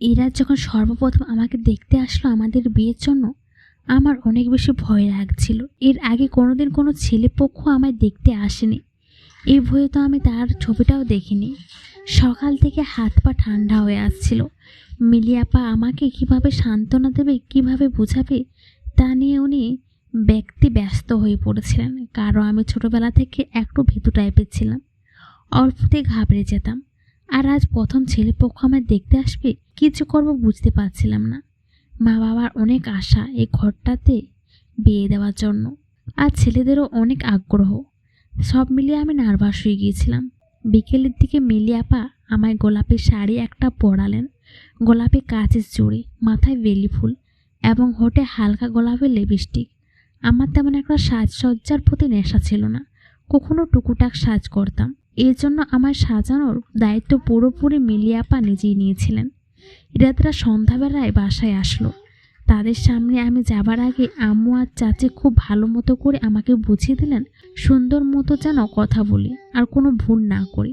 ইরাজ যখন সর্বপ্রথম আমাকে দেখতে আসলো আমাদের বিয়ের জন্য, আমার অনেক বেশি ভয় লাগছিল। এর আগে কোনোদিন কোনো ছেলে পক্ষ আমায় দেখতে আসেনি। এই ভয়ে তো আমি তার ছবিটাও দেখিনি। সকাল থেকে হাত পা ঠান্ডা হয়ে আসছিল। মিলিয়াপা আমাকে কীভাবে সান্ত্বনা দেবে, কীভাবে বোঝাবে, তা নিয়ে উনি ব্যক্তি ব্যস্ত হয়ে পড়েছিলেন। কারও আমি ছোটবেলা থেকে একটু ভীতু টাইপের ছিলাম। অল্পতে ঘাবড়ে যেতাম। আর আজ প্রথম ছেলেপক্ষ আমার দেখতে আসবে, কিছু করব বুঝতে পারছিলাম না। মা বাবার অনেক আশা এই ঘরটাতে বিয়ে দেওয়ার জন্য। আর ছেলেদেরও অনেক আগ্রহ। সব মিলিয়ে আমি নার্ভাস হয়ে গিয়েছিলাম। বিকেলের দিকে মিলিয়াপা আমায় গোলাপের শাড়ি একটা পরালেন। গোলাপি কাচের চুড়ি, মাথায় বেলি ফুল এবং হোটে হালকা গোলাপের লিপস্টিক। আমার তেমন একটা সাজসজ্জার প্রতি নেশা ছিল না। কখনো টুকুটাক সাজ করতাম। জন্য আমার সাজানোর দায়িত্ব পুরোপুরি মিলিয়াপা নিজেই নিয়েছিলেন। রাতরা সন্ধ্যাবেলায় বাসায় আসলো। তাদের সামনে আমি যাবার আগে আম্মু আর চাচি খুব ভালো মতো করে আমাকে বুঝিয়ে দিলেন, সুন্দর মতো যেন কথা বলি আর কোনো ভুল না করি।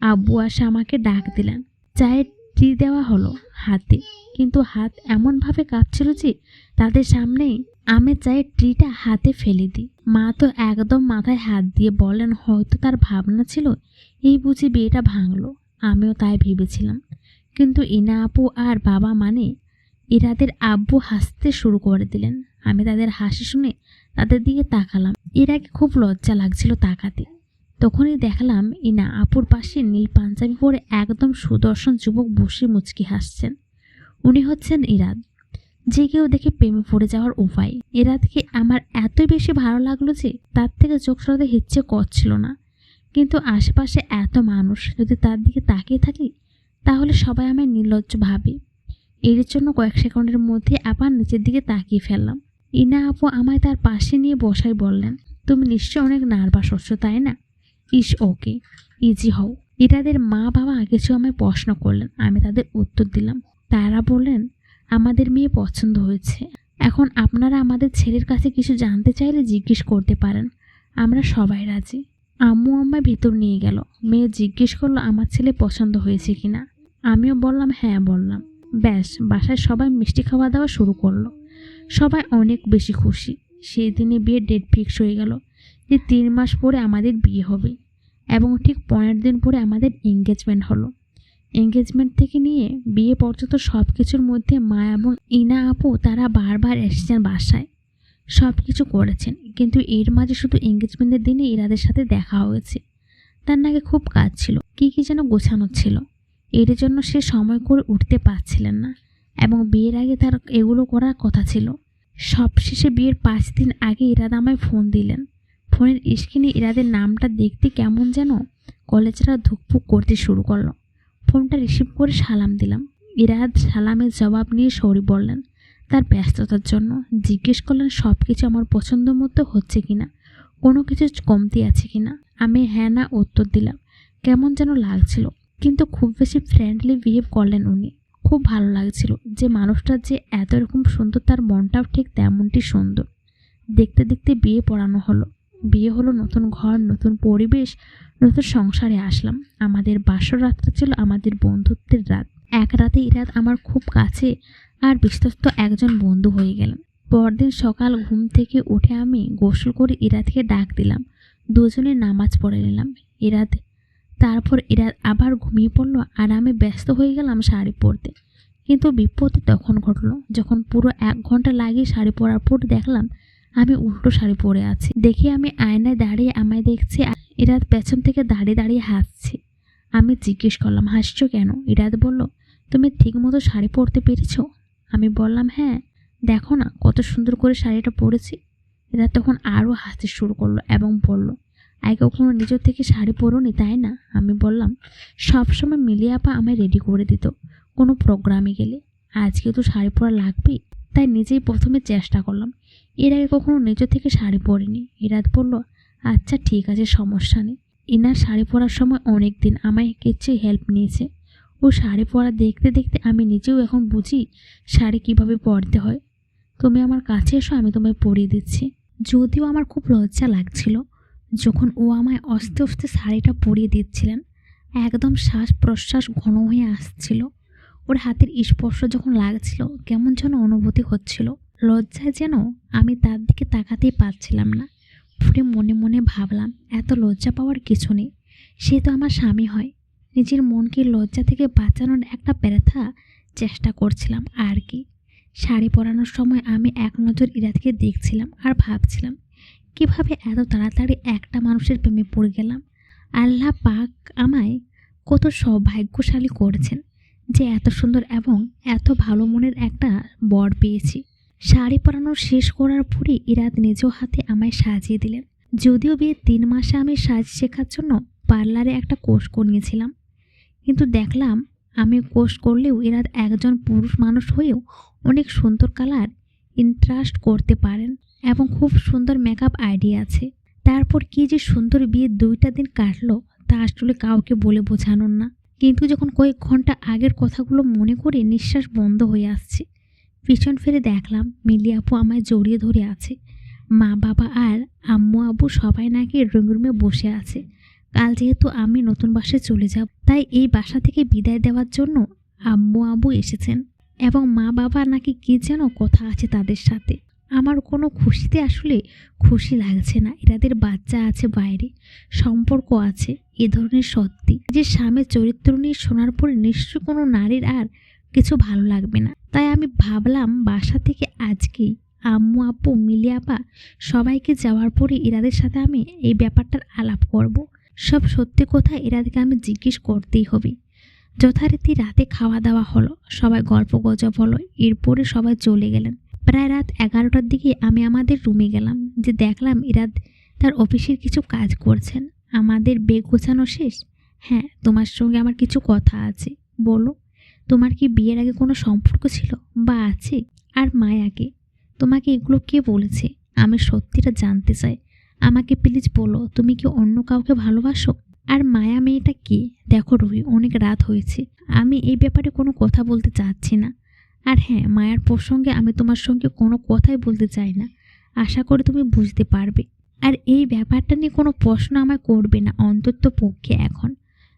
আব্বু আসে আমাকে ডাক দিলেন, চায়ের টি দেওয়া হলো হাতে। কিন্তু হাত এমনভাবে কাঁপছিল যে তাদের সামনেই আমি চায়ের ট্রিটা হাতে ফেলে দিই। মা তো একদম মাথায় হাত দিয়ে বলেন হয়তো তার ভাবনা ছিল এই বুঝি বিয়েটা ভাঙলো। আমিও তাই ভেবেছিলাম। কিন্তু ইনা আপু আর বাবা মানে ইরাদের আব্বু হাসতে শুরু করে দিলেন। আমি তাদের হাসি শুনে তাদের দিকে তাকালাম। এর আগে খুব লজ্জা লাগছিল তাকাতে। তখনই দেখলাম ইনা আপুর পাশে নীল পাঞ্জাবি পরে একদম সুদর্শন যুবক বসে মুচকি হাসছেন। উনি হচ্ছেন ইরাদ। যে কেউ দেখে প্রেমে পড়ে যাওয়ার উপায়। ইরাদকে আমার এতই বেশি ভালো লাগল যে তার থেকে চোখ সরাতে হিচ্ছে করছিল না। কিন্তু আশেপাশে এত মানুষ, যদি তার দিকে তাকিয়ে থাকি, তাহলে সবাই আমায় নির্লজ্জ ভাবে। এর জন্য কয়েক সেকেন্ডের মধ্যে আবার নিচের দিকে তাকিয়ে ফেললাম। ইনা আপু আমায় তার পাশে নিয়ে বসাই বললেন, তুমি নিশ্চয় অনেক নার্ভাস হচ্ছ, তাই না? ইস, ওকে ইজি হও। ইরাদের মা বাবা কিছু আমায় প্রশ্ন করলেন, আমি তাদের উত্তর দিলাম। তারা বললেন, আমাদের মেয়ে পছন্দ হয়েছে। এখন আপনারা আমাদের ছেলের কাছে কিছু জানতে চাইলে জিজ্ঞেস করতে পারেন। আমরা সবাই রাজি। আম্মু আম্মায় ভেতর নিয়ে গেল। মেয়ে জিজ্ঞেস করল, আমার ছেলে পছন্দ হয়েছে কিনা? আমিও বললাম হ্যাঁ বললাম। ব্যাস, বাসায় সবাই মিষ্টি খাওয়া দাওয়া শুরু করল। সবাই অনেক বেশি খুশি। সেই দিনে বিয়ের ডেট ফিক্স হয়ে গেল। যে তিন মাস পরে আমাদের বিয়ে হবে। এবং ঠিক পনেরো দিন পরে আমাদের এঙ্গেজমেন্ট হলো। এঙ্গেজমেন্ট থেকে নিয়ে বিয়ে পর্যন্ত সব কিছুর মধ্যে মা এবং ইনা আপু তারা বারবার এসেছেন বাসায়। সব কিছু করেছেন, কিন্তু এর মাঝে শুধু এঙ্গেজমেন্টের দিনে ইরাদের সাথে দেখা হয়েছে। তার নাকি খুব কাজ ছিল, কী কী যেন গোছানো ছিল। এর জন্য সে সময় করে উঠতে পারছিলেন না এবং বিয়ের আগে তার এগুলো করার কথা ছিল। সবশেষে বিয়ের পাঁচ দিন আগে ইরাদ আমায় ফোন দিলেন। ফোনের স্ক্রিনে ইরাদের নামটা দেখতে কেমন যেন কলেজরা ধুকপুক করতে শুরু করল। ফোনটা রিসিভ করে সালাম দিলাম। ইরাদ সালামের জবাব নিয়ে সরি বললেন, তার ব্যস্ততার জন্য জিজ্ঞেস করলেন সব কিছু আমার পছন্দ মতো হচ্ছে কিনা, কোনো কিছু কমতি আছে কিনা। আমি হ্যাঁ না উত্তর দিলাম, কেমন যেন লাগছিল। কিন্তু খুব বেশি ফ্রেন্ডলি বিহেভ করলেন উনি। খুব ভালো লাগছিল যে মানুষটা যে এত রকম সুন্দর, তার মনটাও ঠিক তেমনটি সুন্দর। দেখতে দেখতে বিয়ে পড়ানো হলো। বিয়ে হলো নতুন ঘর, নতুন পরিবেশ, নতুন সংসারে আসলাম। আমাদের বাসর রাতটা ছিল আমাদের বন্ধুত্বের রাত। এক রাতে ইরাত আমার খুব কাছে আর বিশ্বস্ত একজন বন্ধু হয়ে গেলেন পরদিন সকাল ঘুম থেকে উঠে আমি গোসল করে ইরাতকে ডাক দিলাম। দুজনে নামাজ পড়ে নিলাম। ইরাত তারপর ইরাত আবার ঘুমিয়ে পড়ল আর আমি ব্যস্ত হয়ে গেলাম শাড়ি পরতে। কিন্তু বিপত্তি তখন ঘটলো। যখন পুরো এক ঘণ্টা লাগিয়ে শাড়ি পরার পর দেখলাম আমি উল্টো শাড়ি পরে আছি। দেখে আমি আয়নায় দাঁড়িয়ে আমায় দেখছি ইরাত পেছন থেকে দাঁড়িয়ে দাঁড়িয়ে হাসছে। আমি জিজ্ঞেস করলাম, হাসছো কেন? ইরাত বলল, তুমি ঠিকমতো শাড়ি পরতে পেরেছ? আমি বললাম হ্যাঁ। দেখো না, কত সুন্দর করে শাড়িটা পরেছি। এরা তখন আরও হাসতে শুরু করল এবং বলল আগে কখনো নিজের থেকে শাড়ি পরোনি, তাই না? আমি বললাম, সবসময় মিলিয়ে আপা আমায় রেডি করে দিত। কোনো প্রোগ্রামে গেলে। আজকে তো শাড়ি পরা লাগবেই। তাই নিজেই প্রথমে চেষ্টা করলাম। এর আগে কখনো নিজের থেকে শাড়ি পরিনি। এরাত বলল আচ্ছা ঠিক আছে, সমস্যা নেই। এনার শাড়ি পরার সময় অনেক দিন আমায় কিছু হেল্প নিয়েছে। ও শাড়ি পরা দেখতে দেখতে আমি নিজেও এখন বুঝি শাড়ি কীভাবে পরতে হয়। তুমি আমার কাছে এসো, আমি তোমায় পরিয়ে দিচ্ছি। যদিও আমার খুব লজ্জা লাগছিল, যখন ও আমায় অস্তে অস্তে শাড়িটা পরিয়ে দিচ্ছিলেন, একদম শ্বাস প্রশ্বাস ঘন হয়ে আসছিল। ওর হাতের স্পর্শ যখন লাগছিল, কেমন যেন অনুভূতি হচ্ছিল। লজ্জায় যেন আমি তার দিকে তাকাতেই পারছিলাম না। ফুটে মনে মনে ভাবলাম, এত লজ্জা পাওয়ার কিছু নেই। সে তো আমার স্বামী হয়। নিজের মনকে লজ্জা থেকে বাঁচানোর একটা ব্যথা চেষ্টা করছিলাম আর কি। শাড়ি পরানোর সময় আমি এক নজর ইরাতকে দেখছিলাম আর ভাবছিলাম, কীভাবে এত তাড়াতাড়ি একটা মানুষের প্রেমে পড়ে গেলাম? আল্লাহ পাক আমায় কত সৌভাগ্যশালী করেছেন। যে এত সুন্দর এবং এত ভালো মনের একটা বর পেয়েছি। শাড়ি পরানো শেষ করার পরে ইরাত নিজ হাতে আমায় সাজিয়ে দিলেন। যদিও বিয়ে তিন মাসে আমি সাজ শেখার জন্য পার্লারে একটা কোর্স করিয়েছিলাম, কিন্তু দেখলাম আমি কোর্স করলেও ইরাত একজন পুরুষ মানুষ হয়েও অনেক সুন্দর কালার, ইন্টারেস্ট করতে পারেন এবং খুব সুন্দর মেকআপ আইডিয়া আছে। তারপর কি যে সুন্দর বিয়ে দুইটা দিন কাটলো তা আসলে কাউকে বলে বোঝানোর না। কিন্তু যখন কয়েক ঘণ্টা আগের কথাগুলো মনে করে নিঃশ্বাস বন্ধ হয়ে আসছে, পিছন ফিরে দেখলাম মিলি আপু আমায় জড়িয়ে ধরে আছে। মা, বাবা আর আম্মু আব্বু সবাই নাকি রুম রুমে বসে আছে। কাল যেহেতু আমি নতুন বাসায় চলে যাব, তাই এই বাসা থেকে বিদায় দেওয়ার জন্য আম্মু আব্বু এসেছেন। এবং মা, বাবা নাকি কী যেন কথা আছে তাদের সাথে। আমার কোনো খুশিতে আসলে খুশি লাগছে না। এরাদের বাচ্চা আছে বাইরে, সম্পর্ক আছে, এ ধরনের সত্যি। যে স্বামীর চরিত্র নিয়ে শোনার পরে নিশ্চয়ই কোনো নারীর আর কিছু ভালো লাগবে না। তাই আমি ভাবলাম বাসা থেকে আজকেই আম্মু, আপু, মিলি, আপা সবাইকে যাওয়ার পরে এরাদের সাথে আমি এই ব্যাপারটার আলাপ করব। সব সত্যি কথা এরাদেরকে আমি জিজ্ঞেস করতেই হবে। যথারীতি রাতে খাওয়া দাওয়া হলো, সবাই গল্প গজব হলো, এরপরে সবাই চলে গেলেন। প্রায় রাত এগারোটার দিকে আমি আমাদের রুমে গেলাম, যে দেখলাম ইরাদ তার অফিসের কিছু কাজ করছেন। আমাদের বেগ গোছানো শেষ? হ্যাঁ তোমার সঙ্গে আমার কিছু কথা আছে। বলো, তোমার কি বিয়ের আগে কোনো সম্পর্ক ছিল বা আছে? আর মায়াকে? তোমাকে এগুলো কে বলেছে? আমি সত্যিটা জানতে চাই। আমাকে প্লিজ বলো, তুমি কি অন্য কাউকে ভালোবাসো? আর মায়া মেয়েটা কে? দেখো রুহি অনেক রাত হয়েছে। আমি এই ব্যাপারে কোনো কথা বলতে চাচ্ছি না। আর হ্যাঁ মায়ার প্রসঙ্গে আমি তোমার সঙ্গে কোনো কথাই বলতে চাই না। আশা করি তুমি বুঝতে পারবে। আর এই ব্যাপারটা নিয়ে কোনো প্রশ্ন আমায় করবে না অন্তত পক্ষে এখন।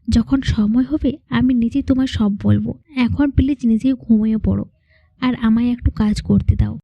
যখন সময় হবে, আমি নিজেই তোমায় সব বলব। এখন প্লিজ নিজেই ঘুমিয়ে পড়ো। আর আমায় একটু কাজ করতে দাও।